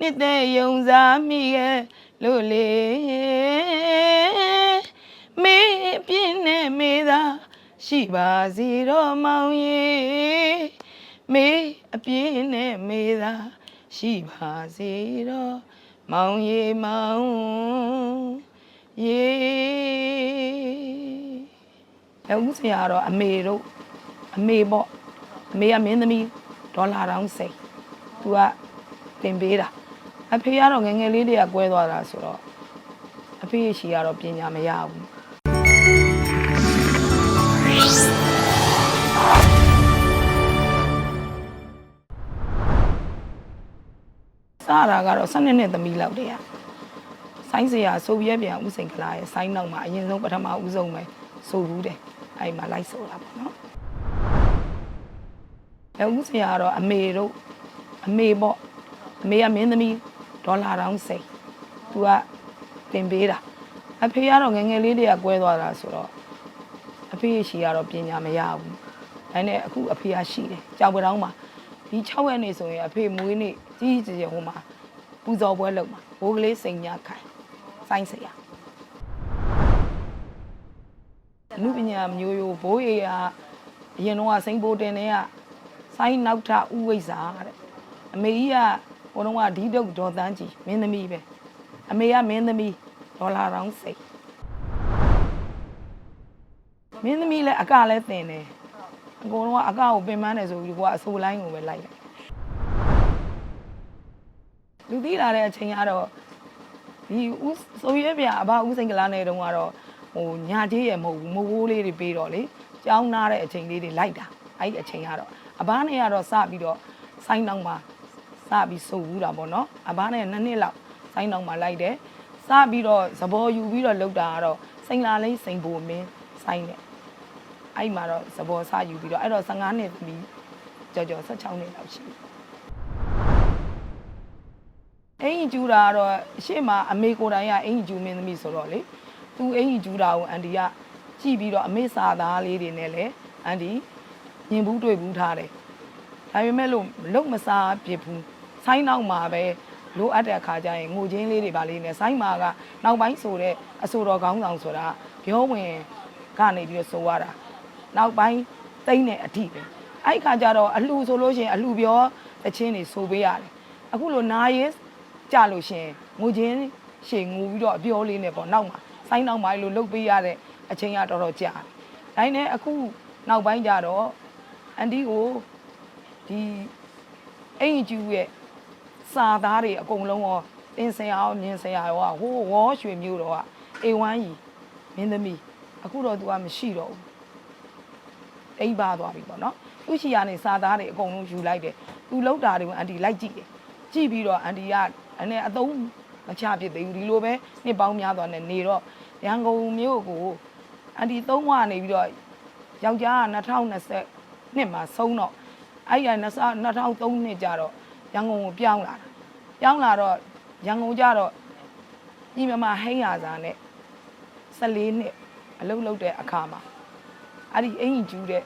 နှစ်သက်ယုံစားမိရဲ့လို့လေမေးအပြင်းနဲ့မေးသာရှိပါစီတော့မောင်ရေမေးအပြင်းနဲ့မေးသာရှိပါစီတော့မောင်ရေမောင်ရေအဲဦးစရာတော့အမေတို့အမေပေါ့အမေကမင်းသမီးဒေါ်လာတောင်းစိတ်သူကတင်ပေးတာ အဖေကတော့ငယ်ငယ်လေးတည်းကကွဲသွားတာဆိုတော့အဖေရှိကတော့ပညာမရဘူးစားတာကတော့12နှစ်သမီးလောက်တည်းอ่ะဆိုင်းစရာဆိုဗီယက်ပြန်ဦးစိန်ကလာရဲ့ဆိုင်းနောက်မှာအရင်ဆုံးပထမဦးဆုံးပဲဆိုဘူးတယ်အဲ့မှာလိုက်ဆိုတာပေါ့နော်အဲဦးစရာကတော့အမေတို့အမေပေါ့အမေကမင်းသမီး ဒေါ်လာတောင်းစိတ်သူကတင်ပေးတာအဖေကတော့ငယ်ငယ်လေးတည်းကကွဲသွားတာဆိုတော့အဖေရှိကတော့ပညာမရဘူးဒါနဲ့အခုအဖေကရှိတယ်ကြောက်ပတောင်းမှာဒီ6ရက်နေဆိုရင်အဖေမွေးနေ့ကြီးကြီးဟိုမှာပူဇော်ပွဲလုပ်မှာဘိုးကလေးစိန်ညာခိုင်စိုင်းစရာအမှုပညာမျိုးရိုးဘိုးရေကအရင်တော့စိန်ဘိုးတင်တဲ့ကစိုင်းနောက်ထဥဝိဇ္ဇာတဲ့အမေကြီးက ဟိုတုန်းကဒီတုတ်ဒေါ်တန်းကြီးမင်းသမီးပဲအမေကမင်းသမီးဒေါ်လာတောင်းစိတ်မင်းသမီးလည်းအကလည်းတင်တယ်အကုန်လုံးကအကောက်ကိုပင်ပန်းတယ်ဆိုပြီးကိုကအဆိုလိုင်းကိုပဲလိုက်တယ်လူသိလာတဲ့အချိန်ကတော့ဒီဦးဆိုရဲပြအဘဦးစိန်ကလာနယ်တုန်းကတော့ဟိုညာကြီးရမဟုတ်ဘူးမိုးဘိုးလေးတွေပေးတော့လေကြောင်းနာတဲ့အချိန်လေးတွေလိုက်တာအဲ့ဒီအချိန်ကတော့အဘနဲ့ကတော့စပြီးတော့ဆိုင်းနောက်မှာ စပြီးစုပ်ဘူးတာပေါ့နော်အဘနဲ့နှစ်နှစ်လောက်ဆိုင်းနောက်မှာလိုက်တယ်စပြီးတော့သဘောယူပြီးတော့လောက်တာကတော့စိန်လာလေးစိန်ဘိုမင်းဆိုင်းတယ်အဲ့မှာတော့သဘောစယူပြီးတော့အဲ့တော့15နှစ်သမီးကြော်ကြော်16နှစ်လောက်ရှိပြီအင်ကြီးကျူတာကတော့အရှိမအမေကိုယ်တိုင်ကအင်ကြီးကျူမင်းသမီးဆိုတော့လေသူအင်ကြီးကျူတာကိုအန်တီကကြည့်ပြီးတော့အမေစာသားလေးတွေနဲ့လည်းအန်တီညင်ဘူးတွေ့ဘူးထားတယ်ဒါပေမဲ့လို့လုံမစားဖြစ်ဘူး ဆိုင်းနောက်မှာပဲလိုအပ်တဲ့အခါကျရင်ငိုချင်းလေးတွေပါလေးနဲ့ဆိုင်းမာကနောက်ပိုင်းဆိုတဲ့အဆိုတော်ကောင်းဆောင်ဆိုတာပြောဝင်ကနေပြီးတော့ဆိုရတာနောက်ပိုင်းတိမ့်တဲ့အထိပဲအဲ့ခါကျတော့အလှဆိုလို့ရှိရင်အလှပြောတချင်းတွေဆိုပေးရတယ်အခုလိုနားရေးကြလို့ရှိရင်ငိုချင်းရှေငူပြီးတော့အပြောလေးနဲ့ပေါ့နောက်မှာဆိုင်းနောက်မှာလို့လှုပ်ပေးရတဲ့အချိန်ကတော်တော်ကြာတယ်ဒါနဲ့အခုနောက်ပိုင်းကျတော့အန်တီကိုဒီအိမ်ကျူရဲ့ စာသားတွေအကုန်လုံးရောတင်ဆင်အောင်မြင်ဆင်ရရောဟိုးဝေါ်ရွှေမျိုးတော့က A1 ကြီးမင်းသမီးအခုတော့ तू ကမရှိတော့ဘူးအိမ်ပါသွားပြီပေါ့နော်သူ့ရှိရနေစာသားတွေအကုန်လုံးယူလိုက်တယ်သူလောက်တာတွေကိုအန်တီလိုက်ကြည့်တယ်ကြည့်ပြီးတော့အန်တီကအနဲ့အသုံးမချဖြစ်သေးဘူးဒီလိုပဲနှစ်ပေါင်းများသွားနဲ့နေတော့ရန်ကုန်မြို့ကိုအန်တီသုံးဝနေပြီးတော့ယောက်ျားက2020နှစ်မှာဆုံးတော့အဲ့ရ2003နှစ်ကျတော့ ရန်ကုန်ကိုပြောင်းလာတာပြောင်းလာတော့ရန်ကုန်ကျတော့ညီမမဟိန်းရစာနဲ့14နှစ်အလုပ်လုပ်တဲ့အခါမှာအဲ့ဒီအင်ကြီးကျူးတဲ့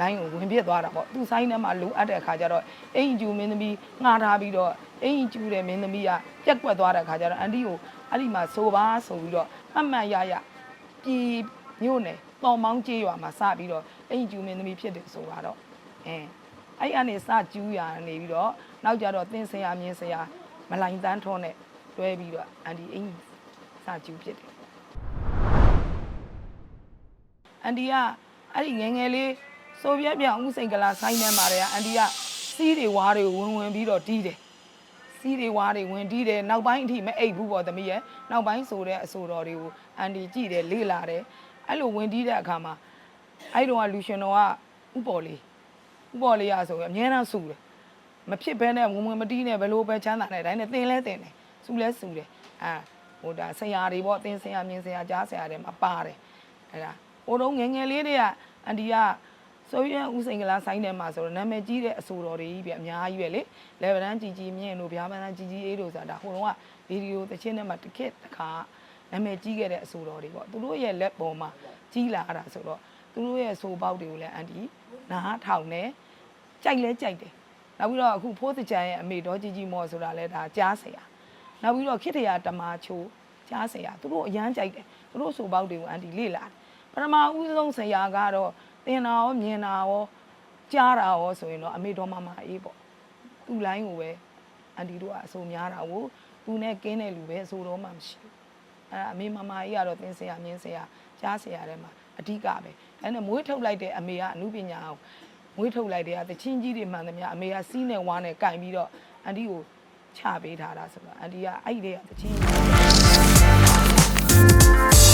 လိုင်းကိုဝင်ပြစ်သွားတာပေါ့သူဆိုင်ထဲမှာလိုအပ်တဲ့အခါကျတော့အင်ကြီးကျူးမင်းသမီးငှားထားပြီးတော့အင်ကြီးကျူးတဲ့မင်းသမီးကပြက်ကွက်သွားတဲ့အခါကျတော့အန်တီကိုအဲ့ဒီမှာဆိုပါဆိုပြီးတော့မှတ်မှတ်ရရပြည်မြို့နယ်တော်မောင်းကျေးရွာမှာစပြီးတော့အင်ကြီးကျူးမင်းသမီးဖြစ်တယ်ဆိုတော့အဲ အဲ့အနေစကျူးရနေပြီးတော့နောက်ကြတော့တင်းဆရာမြင်းဆရာမလိုင်းတန်းထွန်းနဲ့တွဲပြီးတော့အန်တီအင်ကြီးစကျူးဖြစ်တယ်အန်တီကအဲ့ဒီငယ်ငယ်လေးဆိုဗီယက်ပြန်ဦးစိန်ကလာဆိုင်ထဲမှာတည်းကအန်တီကစီးတွေဝါးတွေဝင်ဝင်ပြီးတော့တီးတယ်စီးတွေဝါးတွေဝင်တီးတယ်နောက်ပိုင်းအထိမအိပ်ဘူးပေါ့သမီးရဲ့နောက်ပိုင်းဆိုတဲ့အဆိုတော်တွေကိုအန်တီကြည့်တယ်လေ့လာတယ်အဲ့လိုဝင်တီးတဲ့အခါမှာအဲ့တုန်းကလူရှင်တော်ကဥပေါ်လေး ဥပေါ်လေးရဆိုရင်အများအားစုတယ်မဖြစ်ဘဲနဲ့ငုံငွေမတီးနဲ့ဘယ်လိုပဲချမ်းသာနေတိုင်းနဲ့တင်လဲတင်တယ်စုလဲစုတယ်အာဟိုဒါဆရာတွေပေါ့တင်ဆရာမြင်ဆရာကြားဆရာတွေမှာပါတယ်အဲ့ဒါဟိုတော့ငငယ်လေးတွေကအန်တီကဆိုရင်ဦးစိန်ကလာဆိုင်ထဲမှာဆိုတော့နာမည်ကြီးတဲ့အဆိုတော်တွေကြီးပြအများကြီးပဲလေလေဗရန်ကြီးကြီးမြင့်တို့ဗျာမန်းကြီးကြီးအေးတို့ဆိုတာဒါဟိုတော့ကဗီဒီယိုတစ်ချက်နဲ့မှတစ်ခက်တစ်ခါနာမည်ကြီးခဲ့တဲ့အဆိုတော်တွေပေါ့သူတို့ရဲ့လက်ပေါ်မှာကြီးလာတာဆိုတော့သူတို့ရဲ့ဆိုပေါက်တွေကိုလည်းအန်တီနားထောင်တယ် ကြိုက်လဲကြိုက်တယ်နောက်ပြီးတော့အခုဖိုးတကြံရဲ့အမေတော်ကြီးကြီးမော်ဆိုတာလဲဒါကြားစရာနောက်ပြီးတော့ခိတ္တရာတမာချိုးကြားစရာသူတို့အရန်ကြိုက်တယ်သူတို့ဆိုပေါက်တွေကိုအန်တီလေ့လာတယ်ပထမဦးဆုံးဆရာကတော့သင်တာရောမြင်တာရောကြားတာရောဆိုရင်တော့အမေတော်မမအေးပေါ့သူ့လိုင်းကိုပဲအန်တီတို့ကအဆိုများတာကိုသူနဲ့ကင်းတဲ့လူပဲအဆိုတော့မှမရှိဘူးအဲ့ဒါအမေမမကြီးကတော့သင်ဆရာမြင်ဆရာကြားဆရာထဲမှာအဓိကပဲအဲ့နဲ့မွေးထုတ်လိုက်တဲ့အမေကအမှုပညာအောင် မွေးထုတ်လိုက်တဲ့ကတချင်းကြီးတွေမှန်သမျှအမေကစီးနဲ့ဝါးနဲ့ကင်ပြီးတော့အန်တီကိုချပေးထားတာဆိုတော့အန်တီကအဲ့ဒီတည်းကတချင်းကြီး